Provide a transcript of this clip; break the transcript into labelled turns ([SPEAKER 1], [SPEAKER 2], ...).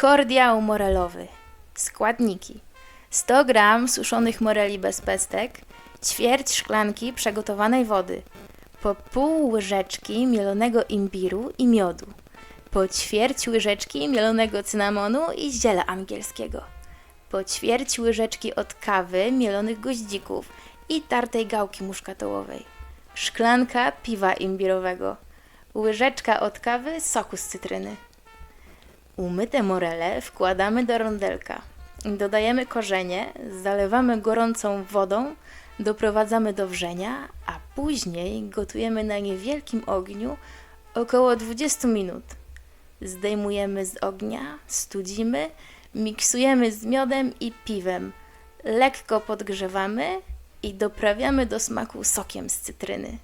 [SPEAKER 1] Kordiał morelowy. Składniki: 100 g suszonych moreli bez pestek, ćwierć szklanki przegotowanej wody, po pół łyżeczki mielonego imbiru i miodu, po ćwierć łyżeczki mielonego cynamonu i ziela angielskiego, po ćwierć łyżeczki od kawy mielonych goździków i tartej gałki muszkatołowej, szklanka piwa imbirowego, łyżeczka od kawy soku z cytryny. Umyte morele wkładamy do rondelka. Dodajemy korzenie, zalewamy gorącą wodą, doprowadzamy do wrzenia, a później gotujemy na niewielkim ogniu około 20 minut. Zdejmujemy z ognia, studzimy, miksujemy z miodem i piwem. Lekko podgrzewamy i doprawiamy do smaku sokiem z cytryny.